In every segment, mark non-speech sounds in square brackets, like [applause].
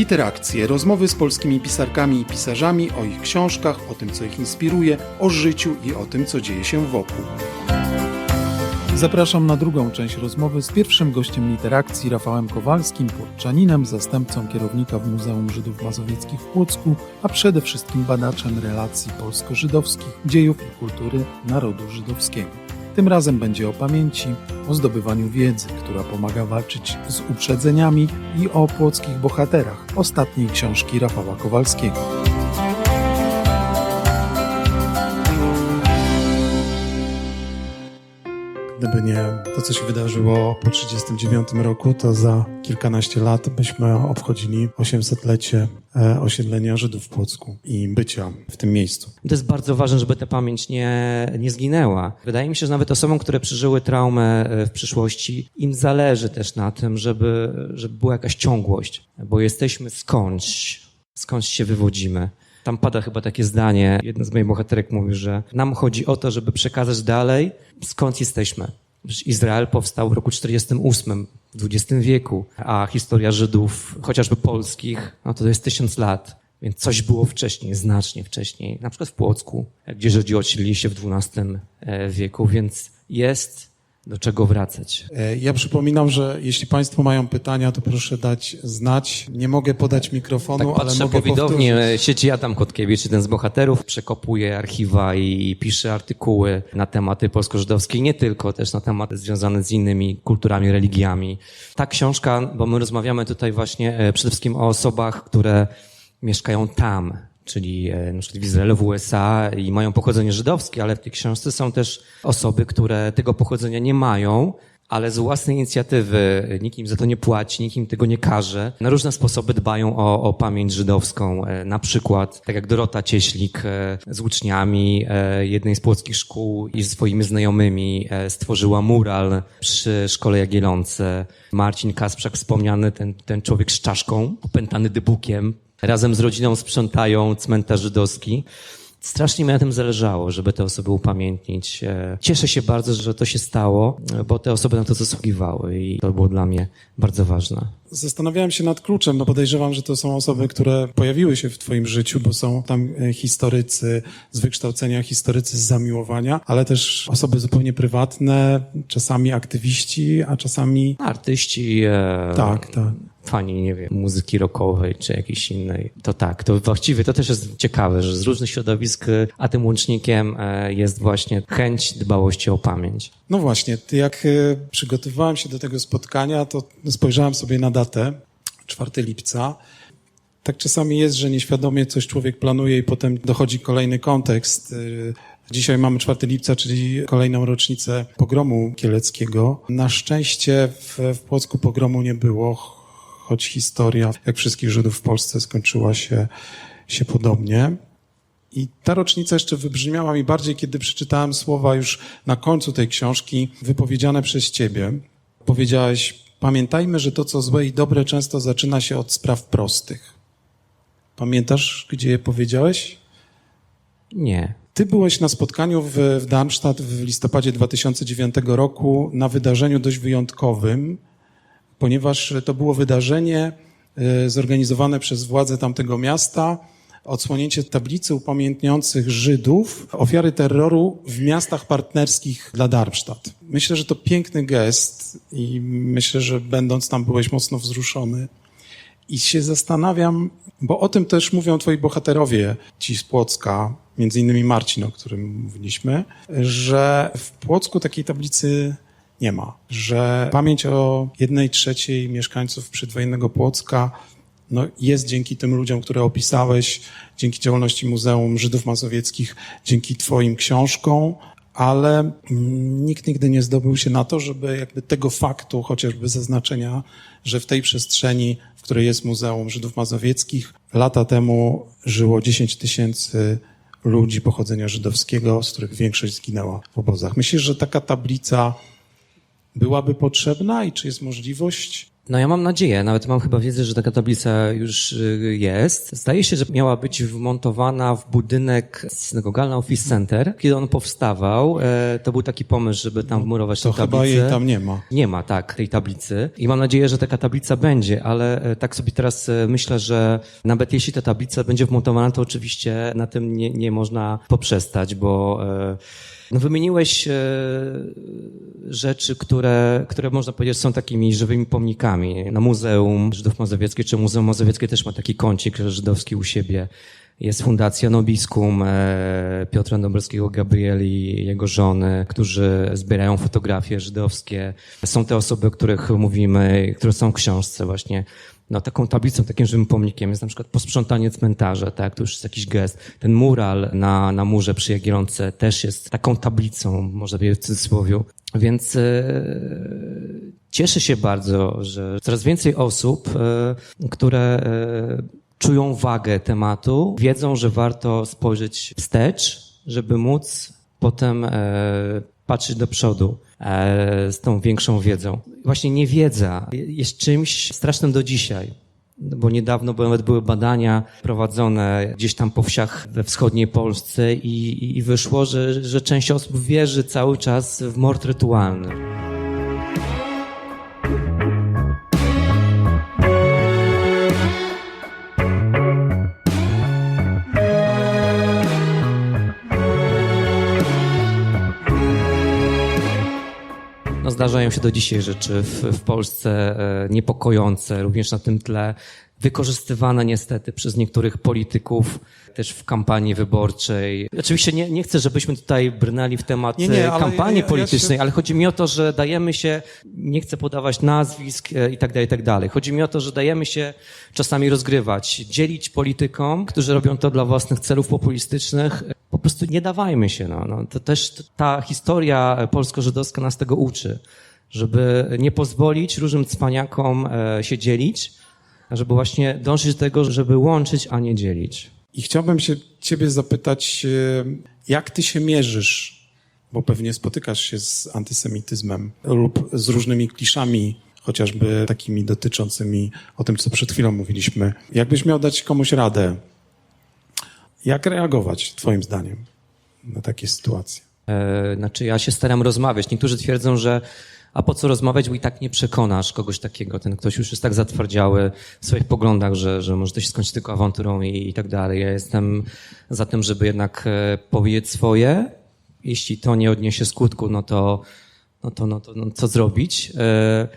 Literakcje, rozmowy z polskimi pisarkami i pisarzami o ich książkach, o tym, co ich inspiruje, o życiu i o tym, co dzieje się wokół. Zapraszam na drugą część rozmowy z pierwszym gościem literakcji Rafałem Kowalskim, płotczaninem, zastępcą kierownika w Muzeum Żydów Mazowieckich w Płocku, a przede wszystkim badaczem relacji polsko-żydowskich, dziejów i kultury narodu żydowskiego. Tym razem będzie o pamięci, o zdobywaniu wiedzy, która pomaga walczyć z uprzedzeniami i o płockich bohaterach ostatniej książki Rafała Kowalskiego. Gdyby nie to, co się wydarzyło po 1939 roku, to za kilkanaście lat byśmy obchodzili 800-lecie e, osiedlenia Żydów w Płocku i bycia w tym miejscu. To jest bardzo ważne, żeby ta pamięć nie, nie zginęła. Wydaje mi się, że nawet osobom, które przeżyły traumę e, w przyszłości, im zależy też na tym, żeby, żeby była jakaś ciągłość, bo jesteśmy skądś, skądś się wywodzimy. Tam pada chyba takie zdanie, jedna z moich bohaterek mówi, że nam chodzi o to, żeby przekazać dalej, skąd jesteśmy. Izrael powstał w roku 48, w XX wieku, a historia Żydów, chociażby polskich, no to, jest tysiąc lat. Więc coś było wcześniej, znacznie wcześniej, na przykład w Płocku, gdzie Żydzi osiedlili się w XII wieku, więc jest do czego wracać. E, Ja przypominam, że jeśli Państwo mają pytania, to proszę dać znać. Nie mogę podać mikrofonu, Tak ale mogę po widowni powtórzyć. sieci Adam Kotkiewicz, jeden z bohaterów, przekopuje archiwa i pisze artykuły na tematy polsko-żydowskie nie tylko, też na tematy związane z innymi kulturami, religiami. Ta książka, bo my rozmawiamy tutaj właśnie e, przede wszystkim o osobach, które mieszkają tam, czyli e, na przykład w Izraelu, w USA i mają pochodzenie żydowskie, ale w tej książce są też osoby, które tego pochodzenia nie mają, ale z własnej inicjatywy, nikt im za to nie płaci, nikt im tego nie każe, na różne sposoby dbają o, o pamięć żydowską. E, Na przykład, tak jak Dorota Cieślik e, z uczniami e, jednej z płockich szkół i ze swoimi znajomymi e, stworzyła mural przy Szkole Jagiellonce. Marcin Kasprzak wspomniany, ten, ten człowiek z czaszką, opętany dybukiem, razem z rodziną sprzątają cmentarz żydowski. Strasznie mi na tym zależało, żeby te osoby upamiętnić. E, Cieszę się bardzo, że to się stało, bo te osoby na to zasługiwały i to było dla mnie bardzo ważne. Zastanawiałem się nad kluczem, no podejrzewam, że to są osoby, które pojawiły się w Twoim życiu, bo są tam e, historycy z wykształcenia, historycy z zamiłowania, ale też osoby zupełnie prywatne, czasami aktywiści, a czasami... Artyści, e, Tak, tak. Fani, nie wiem, muzyki rockowej czy jakiejś innej. To tak, to właściwie to też jest ciekawe, że z różnych środowisk, e, a tym łącznikiem e, jest właśnie chęć dbałości o pamięć. No właśnie, jak e, przygotowywałem się do tego spotkania, to spojrzałem sobie na datę, 4 lipca. Tak czasami jest, że nieświadomie coś człowiek planuje i potem dochodzi kolejny kontekst. Y, Dzisiaj mamy 4 lipca, czyli kolejną rocznicę pogromu kieleckiego. Na szczęście w, w Płocku pogromu nie było, choć historia, jak wszystkich Żydów w Polsce, skończyła się, się podobnie. I ta rocznica jeszcze wybrzmiała mi bardziej, kiedy przeczytałem słowa już na końcu tej książki, wypowiedziane przez ciebie. Powiedziałeś, pamiętajmy, że to, co złe i dobre, często zaczyna się od spraw prostych. Pamiętasz, gdzie je powiedziałeś? Nie. Ty byłeś na spotkaniu w, w Darmstadt w listopadzie 2009 roku na wydarzeniu dość wyjątkowym, ponieważ to było wydarzenie e, zorganizowane przez władze tamtego miasta, odsłonięcie tablicy upamiętniających Żydów, ofiary terroru w miastach partnerskich dla Darmstadt. Myślę, że to piękny gest i myślę, że będąc tam byłeś mocno wzruszony. I się zastanawiam, bo o tym też mówią twoi bohaterowie, ci z Płocka, między innymi Marcin, o którym mówiliśmy, że w Płocku takiej tablicy nie ma, że pamięć o jednej trzeciej mieszkańców przedwojennego Płocka no, jest dzięki tym ludziom, które opisałeś, dzięki działalności Muzeum Żydów Mazowieckich, dzięki twoim książkom, ale mm, nikt nigdy nie zdobył się na to, żeby jakby tego faktu, chociażby zaznaczenia, że w tej przestrzeni, w której jest Muzeum Żydów Mazowieckich, lata temu żyło 10 tysięcy ludzi pochodzenia żydowskiego, z których większość zginęła w obozach. Myślisz, że taka tablica byłaby potrzebna i czy jest możliwość? No ja mam nadzieję, nawet mam chyba wiedzę, że taka tablica już y, jest. Zdaje się, że miała być wmontowana w budynek synagogalny Office Center. Kiedy on powstawał, e, to był taki pomysł, żeby tam wmurować To tę tablicę. chyba jej tam nie ma. Nie ma, tak, tej tablicy. I mam nadzieję, że taka tablica będzie, ale e, tak sobie teraz e, myślę, że nawet jeśli ta tablica będzie wmontowana, to oczywiście na tym nie, nie można poprzestać, bo no wymieniłeś e, rzeczy, które, które można powiedzieć są takimi żywymi pomnikami. Na Muzeum Żydów Mazowieckie, czy Muzeum Mazowieckie też ma taki kącik żydowski u siebie. Jest Fundacja Nobiskum e, Piotra Dąbrowskiego, Gabrieli jego żony, którzy zbierają fotografie żydowskie. Są te osoby, o których mówimy, które są w książce właśnie. No, taką tablicą, takim żywym pomnikiem jest na przykład posprzątanie cmentarza, tak? To już jest jakiś gest. Ten mural na, na murze przy Jagiellonce też jest taką tablicą, można powiedzieć w cudzysłowie. Więc e, cieszę się bardzo, że coraz więcej osób, e, które e, czują wagę tematu, wiedzą, że warto spojrzeć wstecz, żeby móc potem e, patrzeć do przodu e, z tą większą wiedzą. Właśnie niewiedza jest czymś strasznym do dzisiaj. Bo niedawno bo nawet były badania prowadzone gdzieś tam po wsiach we wschodniej Polsce i, i wyszło, że, że część osób wierzy cały czas w mord rytualny. Zdarzają się do dzisiaj rzeczy w, w Polsce e, niepokojące, również na tym tle wykorzystywane niestety przez niektórych polityków też w kampanii wyborczej. Oczywiście nie, nie chcę, żebyśmy tutaj brnęli w temat Nie, nie, e, kampanii ja- ja politycznej, się- ale chodzi mi o to, że dajemy się, nie chcę podawać nazwisk e, i tak dalej, i tak dalej. Chodzi mi o to, że dajemy się czasami rozgrywać, dzielić politykom, którzy robią to dla własnych celów populistycznych. Po prostu nie dawajmy się. No, no. To też ta historia polsko-żydowska nas tego uczy, żeby nie pozwolić różnym cwaniakom e, się dzielić, żeby właśnie dążyć do tego, żeby łączyć, a nie dzielić. I chciałbym się ciebie zapytać, e, jak ty się mierzysz, bo pewnie spotykasz się z antysemityzmem lub z różnymi kliszami, chociażby takimi dotyczącymi o tym, co przed chwilą mówiliśmy. Jakbyś miał dać komuś radę, jak reagować, twoim zdaniem, na takie sytuacje? E, Znaczy, ja się staram rozmawiać. Niektórzy twierdzą, że a po co rozmawiać, bo i tak nie przekonasz kogoś takiego. Ten ktoś już jest tak zatwardziały w swoich poglądach, że, że może to się skończyć tylko awanturą i, i tak dalej. Ja jestem za tym, żeby jednak e, powiedzieć swoje. Jeśli to nie odniesie skutku, no to, no to, no to no, co zrobić? E,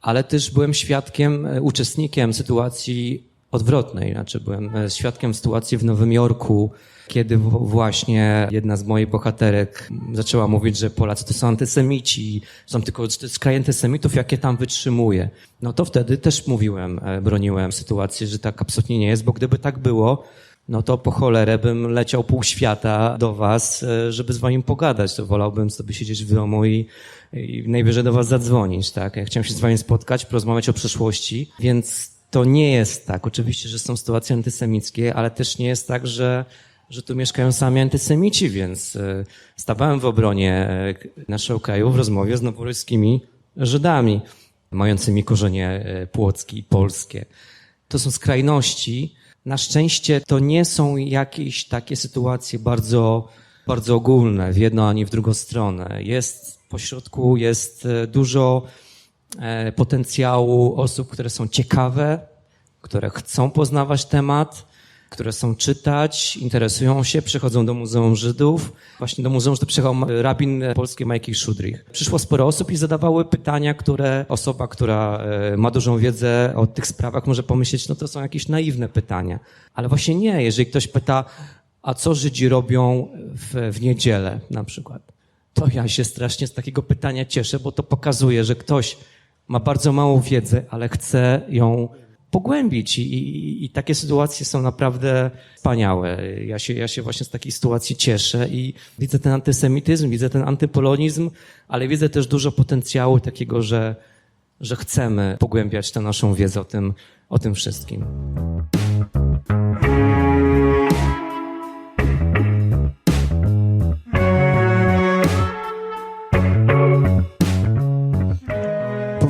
ale też byłem świadkiem, e, uczestnikiem sytuacji odwrotnej. Znaczy byłem e, świadkiem sytuacji w Nowym Jorku, kiedy właśnie jedna z moich bohaterek zaczęła mówić, że Polacy to są antysemici, są tylko że to jest kraj antysemitów, jakie tam wytrzymuje. No to wtedy też mówiłem, e, broniłem sytuacji, że tak absolutnie nie jest, bo gdyby tak było, no to po cholerę bym leciał pół świata do was, e, żeby z wami pogadać. To wolałbym sobie siedzieć w domu i, i najwyżej do was zadzwonić, tak? Ja chciałem się z wami spotkać, porozmawiać o przyszłości, więc to nie jest tak. Oczywiście, że są sytuacje antysemickie, ale też nie jest tak, że, że tu mieszkają sami antysemici, więc e, stawałem w obronie e, naszego kraju w rozmowie z noworyskimi Żydami, mającymi korzenie e, płockie i polskie. To są skrajności. Na szczęście to nie są jakieś takie sytuacje bardzo, bardzo ogólne, w jedną ani w drugą stronę. Jest pośrodku jest dużo potencjału osób, które są ciekawe, które chcą poznawać temat, które są czytać, interesują się, przychodzą do Muzeum Żydów. Właśnie do Muzeum Żydów przyjechał rabin polski Michael Szudrich. Przyszło sporo osób i zadawały pytania, które osoba, która e, ma dużą wiedzę o tych sprawach może pomyśleć, no to są jakieś naiwne pytania. Ale właśnie nie, jeżeli ktoś pyta, a co Żydzi robią w, w niedzielę na przykład, to ja się strasznie z takiego pytania cieszę, bo to pokazuje, że ktoś ma bardzo małą wiedzę, ale chce ją pogłębić i, i, i takie sytuacje są naprawdę wspaniałe. Ja się, ja się właśnie z takiej sytuacji cieszę i widzę ten antysemityzm, widzę ten antypolonizm, ale widzę też dużo potencjału takiego, że, że chcemy pogłębiać tę naszą wiedzę o tym, o tym wszystkim.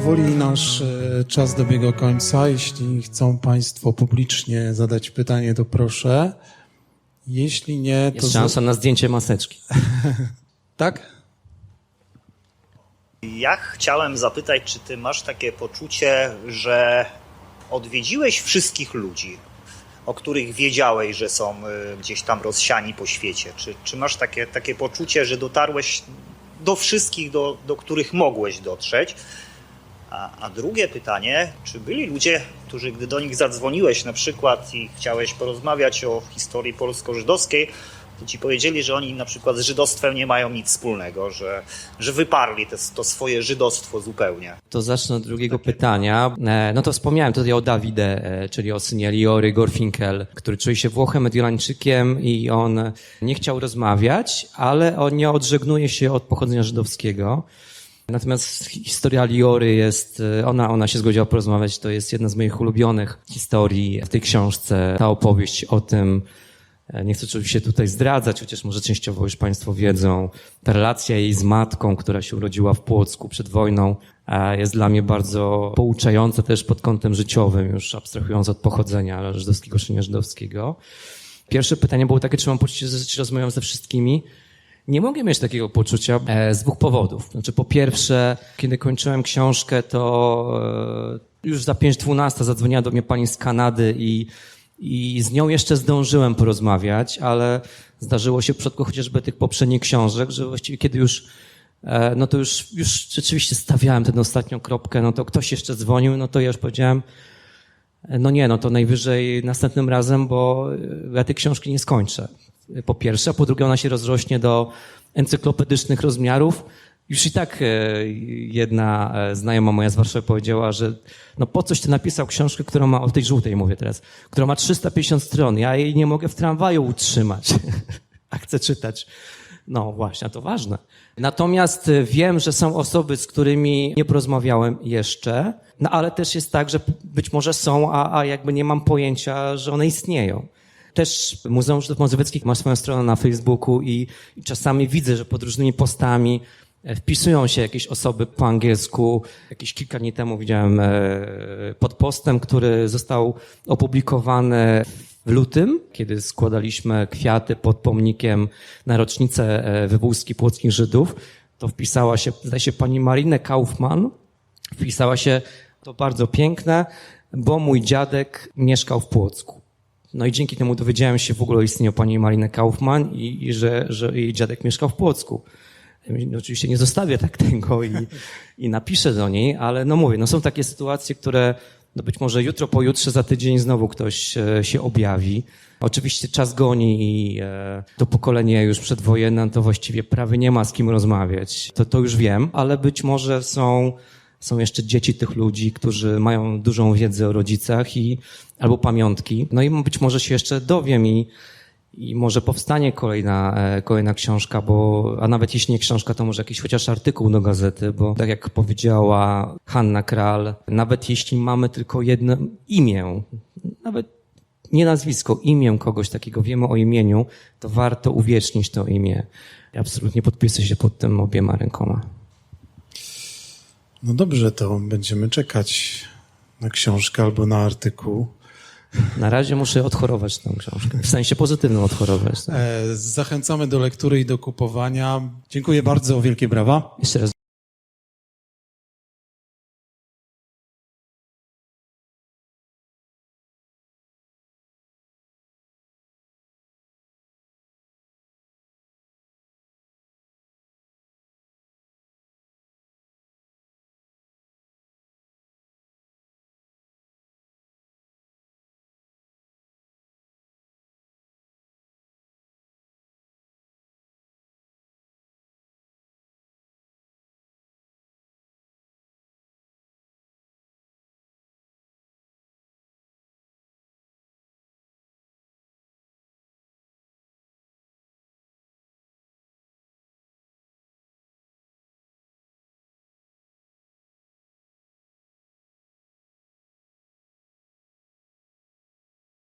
Powoli nasz e, e, czas dobiega końca. Jeśli chcą Państwo publicznie zadać pytanie, to proszę. Jeśli nie, to. Jest za- szansa na zdjęcie maseczki. [laughs] Tak? Ja chciałem zapytać, czy ty masz takie poczucie, że odwiedziłeś wszystkich ludzi, o których wiedziałeś, że są y, gdzieś tam rozsiani po świecie? Czy, czy masz takie, takie poczucie, że dotarłeś do wszystkich, do, do których mogłeś dotrzeć? A, a drugie pytanie, czy byli ludzie, którzy gdy do nich zadzwoniłeś na przykład i chciałeś porozmawiać o historii polsko-żydowskiej, to ci powiedzieli, że oni na przykład z żydostwem nie mają nic wspólnego, że, że wyparli te, to swoje żydostwo zupełnie. To zacznę od drugiego pytania. E, No to wspomniałem tutaj o Davide, e, czyli o synie Liory Gorfinkel, który czuje się Włochem Mediolańczykiem i on nie chciał rozmawiać, ale on nie odżegnuje się od pochodzenia żydowskiego. Natomiast historia Liory jest, e, ona, ona się zgodziła porozmawiać, to jest jedna z moich ulubionych historii w tej książce. Ta opowieść o tym, E, Nie chcę oczywiście tutaj zdradzać, chociaż może częściowo już Państwo wiedzą. Ta relacja jej z matką, która się urodziła w Płocku przed wojną, e, jest dla mnie bardzo pouczająca też pod kątem życiowym, już abstrahując od pochodzenia żydowskiego czy nieżydowskiego. Pierwsze pytanie było takie, czy mam poczucie, że rozmawiam ze wszystkimi? Nie mogę mieć takiego poczucia e, z dwóch powodów. Znaczy, po pierwsze, kiedy kończyłem książkę, to e, już za 5.12 zadzwoniła do mnie pani z Kanady i, i z nią jeszcze zdążyłem porozmawiać, ale zdarzyło się w przypadku chociażby tych poprzednich książek, że właściwie kiedy już e, no to już, już rzeczywiście stawiałem tę ostatnią kropkę, no to ktoś jeszcze dzwonił, no to ja już powiedziałem, no nie, no to najwyżej następnym razem, bo ja tej książki nie skończę. Po pierwsze, a po drugie ona się rozrośnie do encyklopedycznych rozmiarów. Już i tak e, jedna e, znajoma moja z Warszawy powiedziała, że no po coś ty napisał książkę, która ma, o tej żółtej mówię teraz, która ma 350 stron, ja jej nie mogę w tramwaju utrzymać, [laughs] a chcę czytać. No właśnie, to ważne. Natomiast e, wiem, że są osoby, z którymi nie porozmawiałem jeszcze, no ale też jest tak, że być może są, a, a jakby nie mam pojęcia, że one istnieją. Też Muzeum Żydów Mazowieckich ma swoją stronę na Facebooku i, i czasami widzę, że pod różnymi postami e, wpisują się jakieś osoby po angielsku. Jakieś kilka dni temu widziałem e, pod postem, który został opublikowany w lutym, kiedy składaliśmy kwiaty pod pomnikiem na rocznicę e, wywózki płockich Żydów, to wpisała się, zdaje się, pani Marinę Kaufmann, wpisała się, to bardzo piękne, bo mój dziadek mieszkał w Płocku. No i dzięki temu dowiedziałem się w ogóle o istnieniu pani Mariny Kaufmann i, i że, że jej dziadek mieszkał w Płocku. No, Oczywiście nie zostawię tak tego i, [laughs] i napiszę do niej, ale no mówię, no są takie sytuacje, które no być może jutro, pojutrze, za tydzień znowu ktoś e, się objawi. Oczywiście czas goni i e, to pokolenie już przedwojenne to właściwie prawie nie ma z kim rozmawiać. To, to już wiem, ale być może są są jeszcze dzieci tych ludzi, którzy mają dużą wiedzę o rodzicach i albo pamiątki. No i być może się jeszcze dowiem i, i może powstanie kolejna, e, kolejna książka, bo, a nawet jeśli nie książka, to może jakiś chociaż artykuł do gazety, bo tak jak powiedziała Hanna Kral, nawet jeśli mamy tylko jedno imię, nawet nie nazwisko, imię kogoś takiego, wiemy o imieniu, to warto uwiecznić to imię. Absolutnie podpisuję się pod tym obiema rękoma. No dobrze, to będziemy czekać na książkę albo na artykuł. Na razie muszę odchorować tę książkę. W sensie pozytywnym odchorować. E, Zachęcamy do lektury i do kupowania. Dziękuję bardzo, wielkie brawa. Jeszcze raz